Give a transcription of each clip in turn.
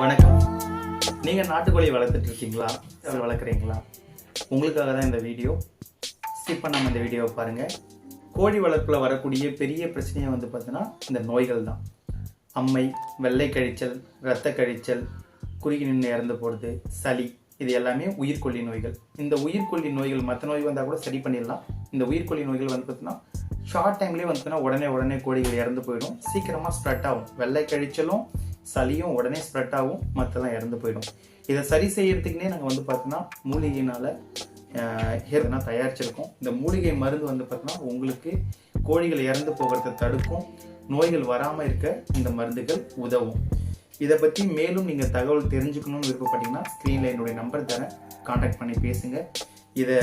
வணக்கம். நீங்கள் நாட்டுக்கோழி வளர்த்துட்டு இருக்கீங்களா வளர்க்குறீங்களா? உங்களுக்காக தான் இந்த வீடியோ. ஸ்கிப் பண்ணாமல் இந்த வீடியோவை பாருங்கள் கோழி வளர்ப்பில் வரக்கூடிய பெரிய பிரச்சனையை வந்து பார்த்தீங்கன்னா இந்த நோய்கள் தான். அம்மை வெள்ளை கழிச்சல் இரத்த கழிச்சல் குறுகி நின்று இறந்து போகிறது சளி இது எல்லாமே உயிர்கொல்லி நோய்கள். இந்த உயிர்கொல்லி நோய்கள் மற்ற நோய் வந்தால் கூட சரி பண்ணிடலாம். இந்த உயிர்கொல்லி நோய்கள் வந்து பார்த்தீங்கன்னா ஷார்ட் டைம்லேயே வந்து உடனே உடனே கோழிகள் இறந்து போயிடும். சீக்கிரமாக ஸ்ப்ரெட் ஆகும். வெள்ளை கழிச்சலும் சளியும் உடனே ஸ்ப்ரெட் ஆகும் மற்றெல்லாம் இறந்து போயிடும். இதை சரி செய்யறதுக்குனே நாங்கள் வந்து பார்த்தோன்னா மூலிகையினால் ஹேர்னா தயாரிச்சிருக்கோம். இந்த மூலிகை மருந்து வந்து பார்த்தோன்னா உங்களுக்கு கோழிகள் இறந்து போகிறத தடுக்கும் நோய்கள் வராமல் இருக்க இந்த மருந்துகள் உதவும். இதை பற்றி மேலும் நீங்கள் தகவல் தெரிஞ்சுக்கணும்னு விருப்பப்பட்டீங்கன்னா ஸ்க்ரீனில் என்னுடைய நம்பர் தரேன். காண்டாக்ட் பண்ணி பேசுங்கள் இதை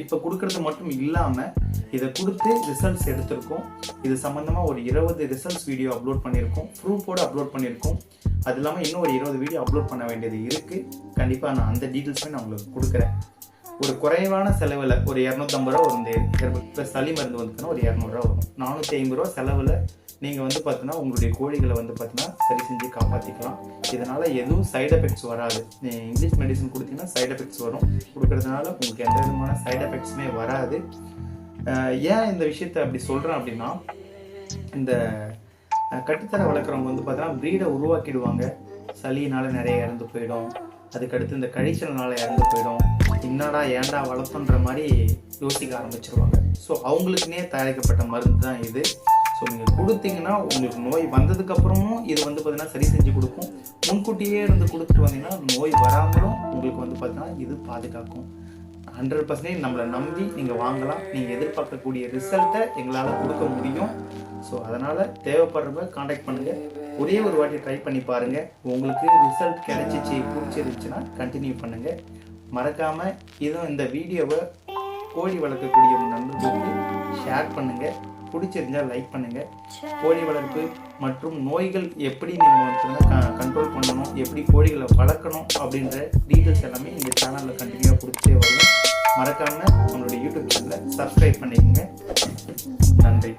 இப்போ கொடுக்கறது மட்டும் இல்லாமல் இதை கொடுத்து ரிசல்ட்ஸ் எடுத்திருக்கோம். இது சம்மந்தமாக ஒரு இருபது ரிசல்ட்ஸ் வீடியோ அப்லோட் பண்ணியிருக்கோம். ப்ரூஃபோடு அப்லோட் பண்ணியிருக்கோம். அது இல்லாமல் இன்னும் ஒரு இருபது வீடியோ அப்லோட் பண்ண வேண்டியது இருக்குது கண்டிப்பாக நான் அந்த டீட்டெயில்ஸுமே நான் உங்களுக்கு கொடுக்குறேன். ஒரு குறைவான செலவில் ஒரு இரநூத்தம்பது ரூபா வந்து இப்போ சளி மருந்து வந்துச்சுன்னா ஒரு இரநூறுவா வரும். நானூற்றி ஐம்பது ரூபா செலவில் நீங்கள் வந்து பார்த்தீங்கன்னா உங்களுடைய கோழிகளை வந்து பார்த்தீங்கன்னா சரி செஞ்சு காப்பாற்றிக்கலாம் இதனால் எதுவும் சைடு எஃபெக்ட்ஸ் வராது. நீங்கள் இங்கிலீஷ் மெடிசன் கொடுத்தீங்கன்னா சைடு எஃபெக்ட்ஸ் வரும். கொடுக்கறதுனால உங்களுக்கு எந்த விதமான சைடு எஃபெக்ட்ஸுமே வராது. ஏன் இந்த விஷயத்த அப்படி சொல்கிறேன் அப்படின்னா இந்த கட்டுத்தர வளர்க்குறவங்க வந்து பார்த்தீங்கன்னா ப்ரீடை உருவாக்கிடுவாங்க. சளியினால் நிறைய இறந்து போயிடும். அதுக்கடுத்து இந்த கழிச்சல்னால இறந்து போயிடும். என்னடா ஏன்டா வளர்ப்புன்ற மாதிரி யோசிக்க ஆரம்பிச்சிருவாங்க. ஸோ அவங்களுக்குனே தயாரிக்கப்பட்ட மருந்து தான் இது. ஸோ நீங்கள் கொடுத்தீங்கன்னா உங்களுக்கு நோய் வந்ததுக்கப்புறமும் இது வந்து பார்த்தீங்கன்னா சரி செஞ்சு கொடுக்கும். முன்கூட்டியே இருந்து கொடுத்துட்டு வந்தீங்கன்னா நோய் வராமலும் உங்களுக்கு வந்து பார்த்தீங்கன்னா இது பாதுகாக்கும். ஹண்ட்ரட் பர்சன்டேஜ் நம்மளை நம்பி நீங்கள் வாங்கலாம். நீங்கள் எதிர்பார்க்கக்கூடிய ரிசல்ட்டை எங்களால் கொடுக்க முடியும். ஸோ அதனால் தேவைப்படுறப்ப காண்டாக்ட் பண்ணுங்கள் ஒரே ஒரு வாட்டி ட்ரை பண்ணி பாருங்கள் உங்களுக்கு ரிசல்ட் கிடைச்சிச்சு பிடிச்சிருந்துச்சுன்னா கண்டினியூ பண்ணுங்கள் மறக்காமல் இதுவும் இந்த வீடியோவை கோழி வளர்க்கக்கூடிய நண்பர்களுக்கு ஷேர் பண்ணுங்கள் பிடிச்சிருந்தா லைக் பண்ணுங்கள் கோழி வளர்ப்பு மற்றும் நோய்கள் எப்படி நீங்கள் கண்ட்ரோல் பண்ணணும் எப்படி கோழிகளை வளர்க்கணும் அப்படின்ற டீட்டெயில்ஸ் எல்லாமே இந்த சேனலில் கண்டினியூவாக கொடுத்துட்டே வரும் மறக்காமல் நம்மளுடைய யூடியூப் சேனலை சப்ஸ்கிரைப் நன்றி.